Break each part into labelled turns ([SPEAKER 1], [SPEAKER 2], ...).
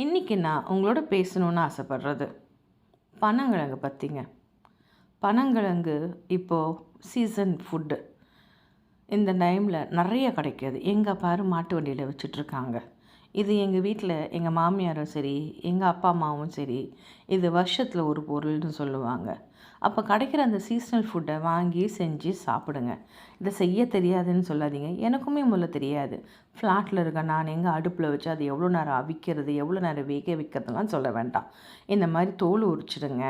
[SPEAKER 1] இன்றைக்கி நான் உங்களோட பேசணுன்னு ஆசைப்படுறது பனங்கிழங்கு பற்றிங்க பனங்கிழங்கு இப்போது சீசன் ஃபுட்டு இந்த டைமில் நிறைய கிடைக்கிது. எங்கே பாரு மாட்டு வண்டியில் வச்சிட்ருக்காங்க இது எங்கள் வீட்டில் எங்கள் மாமியாரும் சரி எங்கள் அப்பா அம்மாவும் சரி இது வருஷத்தில் ஒரு பொருள்னு சொல்லுவாங்க. அப்போ கிடைக்கிற அந்த சீசனல் ஃபுட்டை வாங்கி செஞ்சு சாப்பிடுங்க. இதை செய்ய தெரியாதுன்னு சொல்லாதீங்க. எனக்குமே முதல்ல தெரியாது. ஃப்ளாட்டில் இருக்க நான் எங்கே அடுப்பில் வச்சு அது எவ்வளோ நேரம் அவிக்கிறது எவ்வளோ நேரம் வேக வைக்கிறதுலாம் சொல்ல வேண்டாம். இந்த மாதிரி தோல் உரிச்சிடுங்க.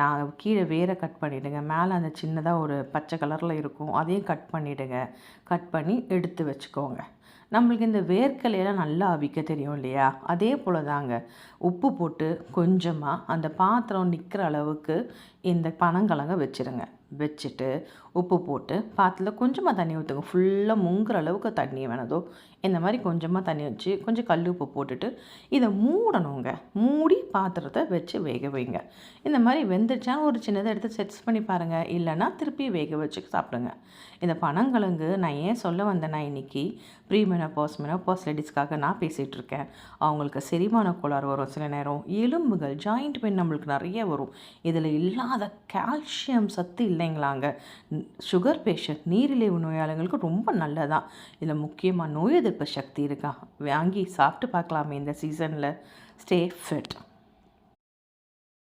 [SPEAKER 1] நான் கீழே வேரை கட் பண்ணிவிடுங்க மேலே அந்த சின்னதாக ஒரு பச்சை கலரில் இருக்கும். அதையும் கட் பண்ணிவிடுங்க கட் பண்ணி எடுத்து வச்சுக்கோங்க. நம்மளுக்கு இந்த வேர்க்கலையெல்லாம் நல்லா அவிக்க தெரியும் இல்லையா? அதே போல் தாங்க உப்பு போட்டு கொஞ்சமாக அந்த பாத்திரம் நிற்கிற அளவுக்கு இந்த பனங்கிழங்க வச்சுருங்க. வச்சுட்டு உப்பு போட்டு பாத்தில் கொஞ்சமாக தண்ணி ஊற்றுங்க ஃபுல்லாக முங்குற அளவுக்கு தண்ணி வேணதோ. இந்த மாதிரி கொஞ்சமாக தண்ணி வச்சு கொஞ்சம் கல் உப்பு போட்டுட்டு இதை மூடணுங்க. மூடி பாத்திரத்தை வச்சு வேக வைங்க. இந்த மாதிரி வெந்துச்சா ஒரு சின்னதை எடுத்து செட்ஸ் பண்ணி பாருங்கள் இல்லைன்னா திருப்பி வேக வச்சு சாப்பிடுங்க. இந்த பனங்கிழங்கு நான் ஏன் சொல்ல வந்தேன்னா இன்றைக்கி ப்ரீ மெனோபாஸ் மெனோபாஸ் லேடிஸ்க்காக நான் பேசிகிட்டு இருக்கேன். அவங்களுக்கு செரிமான கோளாறு வரும் சில நேரம். எலும்புகள் ஜாயிண்ட் பெயின் நம்மளுக்கு நிறைய வரும். இதில் இல்லாத கால்சியம் சத்து இல்லை. பிரச்சனைங்களாங்க. சுகர் பேஷண்ட் நீரிழிவு நோயாளிகளுக்கு ரொம்ப நல்லதான் இதில் முக்கியமாக நோய் எதிர்ப்பு சக்தி இருக்கா? வாங்கி சாப்பிட்டு பார்க்கலாமே இந்த சீசனில் ஸ்டே ஃபிட்